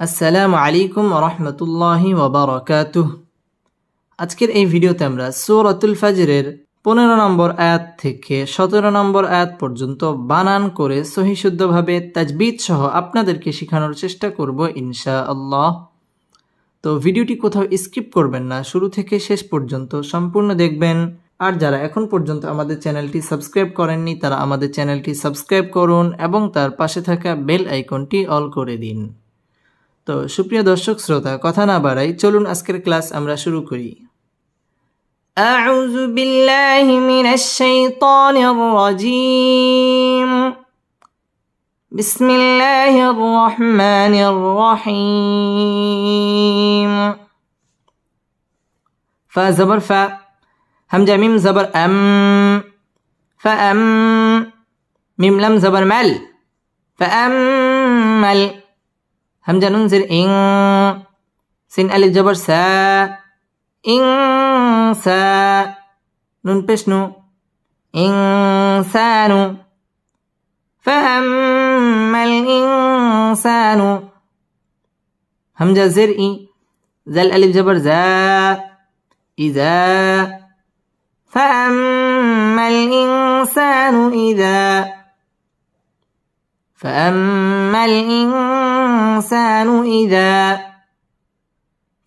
আসসালামু আলাইকুম রহমতুল্লাহি ওবরাকাতুহ আজকের এই ভিডিওতে আমরা সূরাতুল ফাজরের পনেরো নম্বর আয়াত থেকে সতেরো নম্বর আয়াত পর্যন্ত বানান করে সহিশুদ্ধভাবে তাজবিদ সহ আপনাদেরকে শেখানোর চেষ্টা করব ইনশা আল্লাহ তো ভিডিওটি কোথাও স্কিপ করবেন না, শুরু থেকে শেষ পর্যন্ত সম্পূর্ণ দেখবেন। আর যারা এখন পর্যন্ত আমাদের চ্যানেলটি সাবস্ক্রাইব করেননি, তারা আমাদের চ্যানেলটি সাবস্ক্রাইব করুন এবং তার পাশে থাকা বেল আইকনটি অল করে দিন। তো সুপ্রিয় দর্শক শ্রোতা কথা না বাড়াই চলুন আজকের ক্লাস আমরা শুরু করি أعوذ بالله من الشيطان الرجيم بسم الله الرحمن الرحيم فا زبر فا همجة ميم زبر أم فأم ميم لم زبر مل فأمل همجة ننزل إن سين ألف جبر سا إنسا نون بشنو إنسان فأما الإنسان. همجة زرئي ذا الألف جبر ذا إذا. فأما الإنسان إذا. فأما الإنسان إذا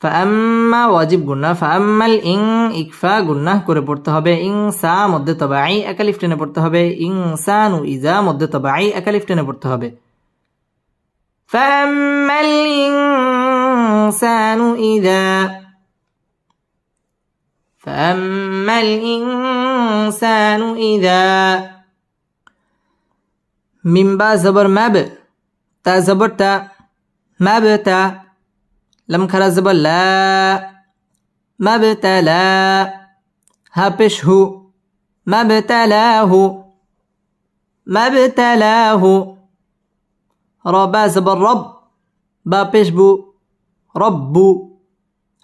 فأما ওয়াজিব গুন্না ফাআম্মাল ইং ইকফা গুন্নাহ করে পড়তে হবে ইং সা মধ্যে তবাই একালিফ টেনে পড়তে হবে ইং সানু ইজা মধ্যে তবাই একালিফ টেনে পড়তে হবে فأما الإنسان إذا فأما الإنسان إذا من با زبر مب تا زبر تا مب تا لم خرا زبر لا. مبتلا هابش هو مبتلاه مبتلاه ربا زبر رب با پیش بو ربو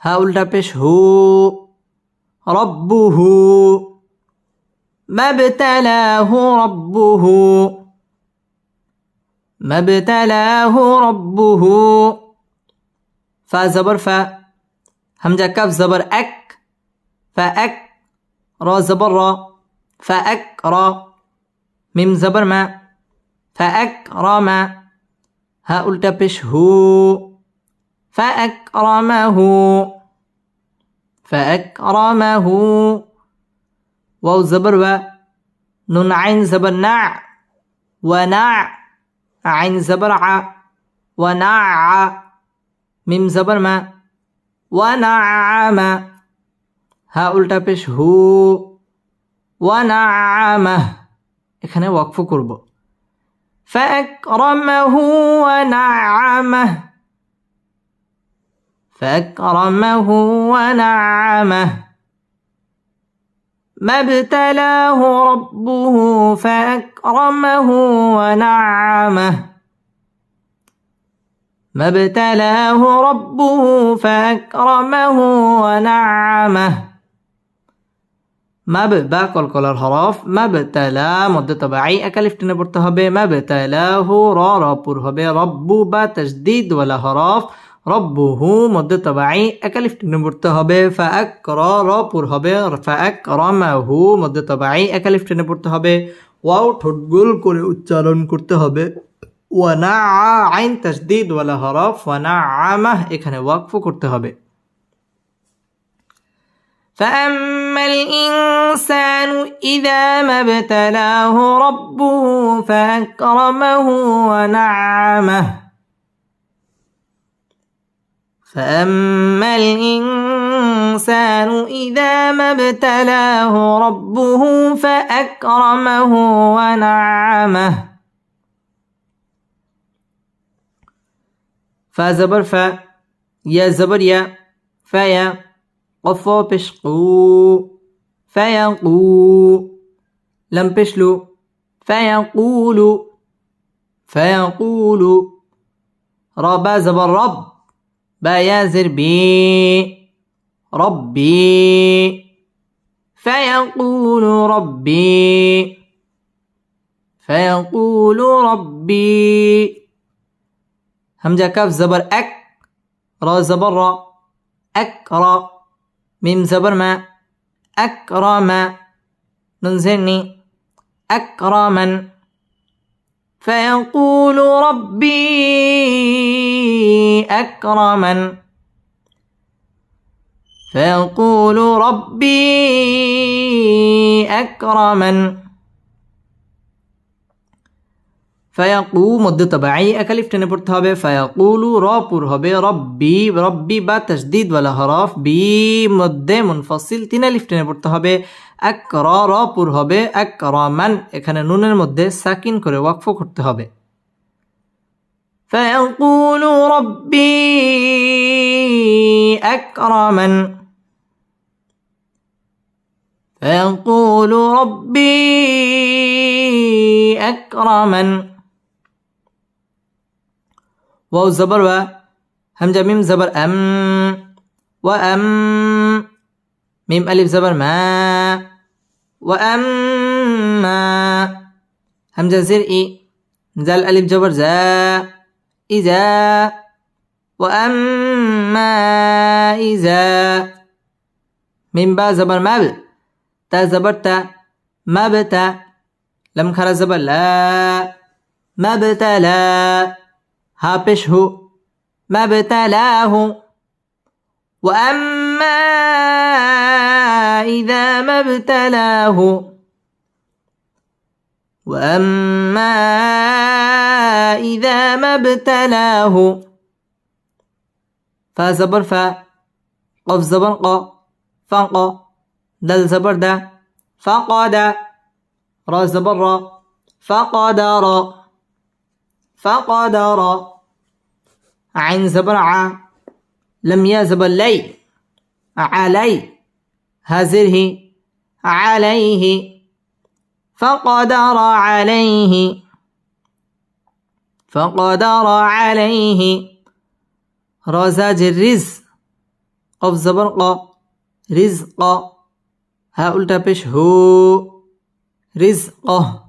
ها الٹا پیش هو ربه. ما ابتلاه ربه. ما ابتلاه ربه. فا زبر فا همجة كاف زبر أك فأك را زبر را فأك را ميم زبر ما فأكرم ها التا بش هو فأكرمه فأكرمه واو زبر و نون عين زبر نع ونع عين زبر ع ونع ميم زبر ما ونعم ها উল্টা পেশ হু ونعمه এখানে ওয়াকফ করব فأكرمه ونعمه فأكرمه ونعمه ما ابتلاه ربه فأكرمه ونعمه ما ابتلاه ربه فأكرمه ونعمه মাব বা কলকলার হরফ মাব তালা মধ্যে তবাই একালিফ টেনে পড়তে হবে মাব তালাহু র রপুর হবে রব্বু বা তসদিদ ওয়ালা হরফ রব্বুহু মধ্যে তবাই একালিফ টেনে পড়তে হবে ফাক র রপুর হবে ফাক রমাহু মধ্যে তবাই একালিফ টেনে পড়তে হবে ওয়াও ঠোঁট গোল করে উচ্চারণ করতে হবে ওয়ানা আইন তসদিদ ওয়ালা হরফ ওয়ানা আমাহ এখানে ওয়াকফ করতে হবে فأما الإنسان إذا ما ابتلاه ربه فأكرمه ونعمه فأما الإنسان إذا ما ابتلاه ربه فأكرمه ونعمه فزبر ف يا زبر يا فيا قف بشقو فيقو لم بشلو فيقول فيقول ربا زبر رب. بيزر بي. ربي. فيقول ربي. فيقول ربي. همزة كاف زبر أك. را زبر را. أكرا ميم زبر ما. أكرم ننزلني. أكرما فيقول ربي أكرمن. فيقول ربي أكرمن. ফায়াকু মধ্য তবাই একালিফ টেনে পড়তে হবে ফায়াকুলু র পুর হবে রব্বি রব্বি বা তসদিদ ওয়ালা হরফ বি মধ্যে মুনফসিল তিন আলিফ টেনে পড়তে হবে এক র র পুর হবে এক রমান এখানে নুনের মধ্যে সাকিন করে ওয়াকফ করতে হবে فيقول ربي أكرمن فيقول ربي أكرمن واو زبر و همزة ميم زبر أم وأم ميم ألف زبر ما وأما همزة زر إي. زال ألف جبر زا. إذا وأما إذا ميم با زبر ما تا زبر تا. ما بتا لم خرا زبر لا. ما بتلا هابشه ما ابتلاه وأما إذا ما ابتلاه وأما إذا ما ابتلاه فزبر فا قف زبر ق فنق دل زبر دا فقد را زبر را فقدر فقدر. عين زبر لم يزبر لي. علي هزره. عليه. فقدر عليه. فقدر عليه. رزاج الرز قف زبر رزق. ها قلت هو. رزقه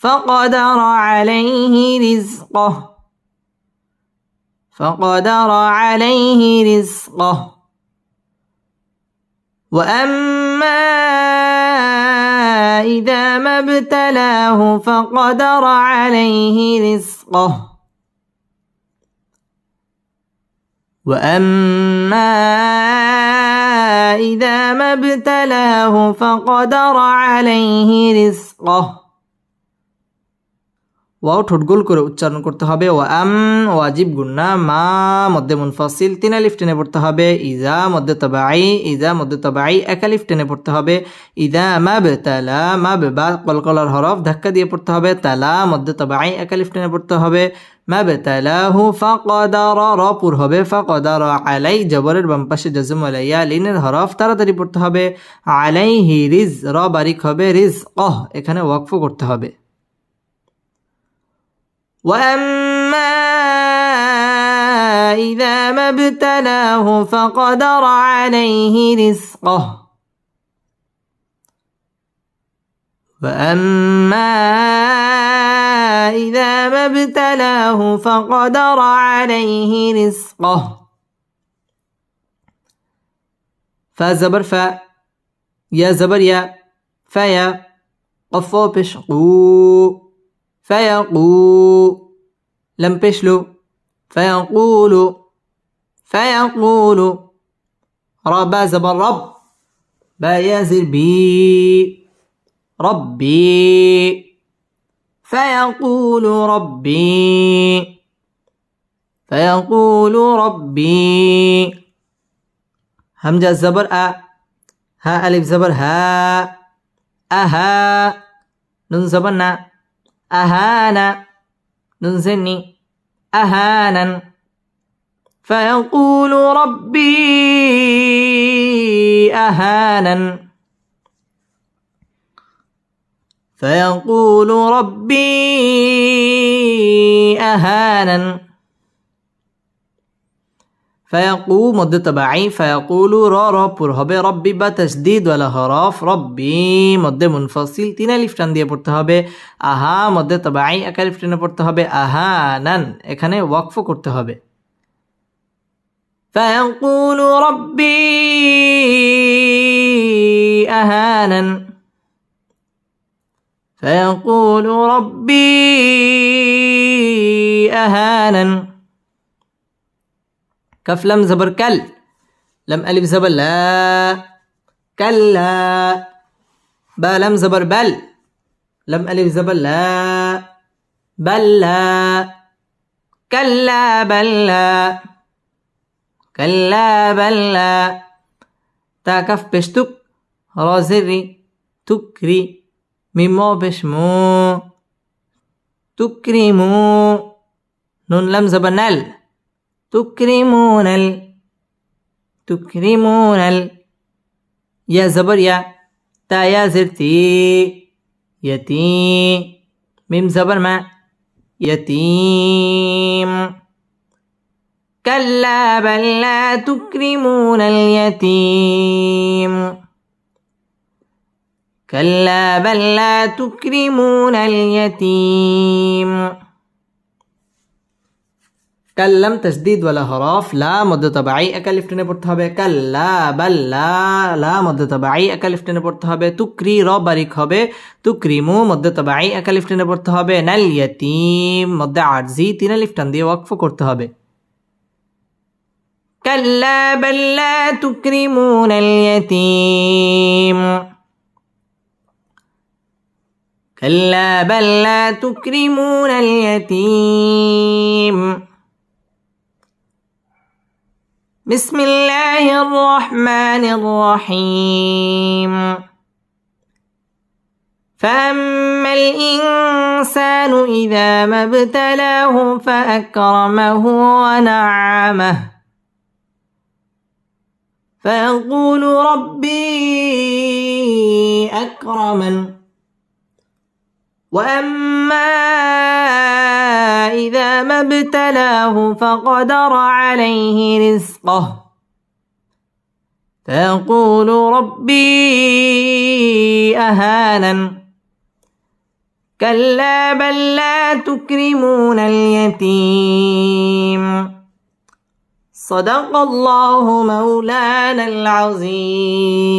فقدر عليه رزقه. فقدر عليه رزقه. وأما إذا ما ابتلاه فقدر عليه رزقه. وأما إذا ما ابتلاه فقدر عليه رزقه. ওয়াও, ঠোঁট গোল করে উচ্চারণ করতে হবে। ও আম ওয়াজিব গুন্না, মা, মধ্যে মুনফাসিল, তিন আলিফ টেনে পড়তে হবে। ইজা, মধ্যে তবাই ইজা, মধ্যে তবাই এক আলিফ টেনে পড়তে হবে। ইদা, মা বে তালা মা বে বা কলকলার হরফ ধাক্কা দিয়ে পড়তে হবে। তালা, মধ্যে তবাই এক আলিফ টেনে পড়তে হবে। মা বে তালা হু ফা কদার র পুর হবে। ফা কদার আলাই, জবরের বাম পাশে জজম আলাইয়া, লিনের হরফ তাড়াতাড়ি পড়তে হবে। আলাই হি রিজ, র বারিক হবে। রিজ অহ এখানে ওয়াকফ করতে হবে। واما اذا ما ابتلاه فقدر عليه رزقه. واما اذا ما ابتلاه فقدر عليه رزقه. فزبر ف يا زبر يا فيا قفو بشقو فيقول لم بشلو فيقول فيقول ربا زبر رب با يزر بي ربي. فيقول ربي فيقول ربي. همجة زبر أ ها ألف زبر ها أها نون أهانا ننزني أهانا. فيقول ربي أهانا. فيقول ربي ফায়াকু মধ্যে তবাই ফায়াকুলু র র পুর হবে রব্বি বা তসদিদ ওয়ালা হরফ রব্বি মধ্যে মুনফসিল তিন আলিফ টান দিয়ে পড়তে হবে আহা মধ্যে তবাই এক আলিফ টানে পড়তে হবে আহা নান এখানে ওয়াকফ করতে হবে فيقول ربي أهانا فيقول ربي أهانا كف لم زبر كل لم ألف زبر لا. كلا با لم زبر بل لم ألف زبر لا. بل لا. كلا بل لا. كلا بل لا. تا كف بشتك رازري تكري ميمو بشمو تكرمو نون لم زبر نل تكرمون ال تكرمون ال يا زبر يا تا يا زرتي. يتي ميم زبر ما. يتيم. كلا بل لا تكرمون اليتيم. كلا بل لا تكرمون اليتيم. কাল্লাম তসদিদ ওয়ালা হরফ লা মধ্য তবাই একা লিফটেনে পড়তে হবে কাল্লা বাল্লা লা মধ্য তবাই একা লিফটেনে পড়তে হবে তুকরি র বারিক হবে তুকরিমু মধ্য তবাই একা লিফটেনে পড়তে হবে নাল ইয়াতিম মধ্যে আরজি তিন লিফটান দিয়ে ওয়াকফ করতে হবে কাল্লা বাল্লা তুকরিমুন আল ইয়াতিম كلا بل لا تكرمون اليتيم بسم الله الرحمن الرحيم. فأما الإنسان إذا ما ابتلاه فأكرمه ونعمه. فيقول ربي أكرمن. وأما إذا ما ابتلاه فقدر عليه رزقه فيقول ربي أهانا كلا بل لا تكرمون اليتيم صدق الله مولانا العظيم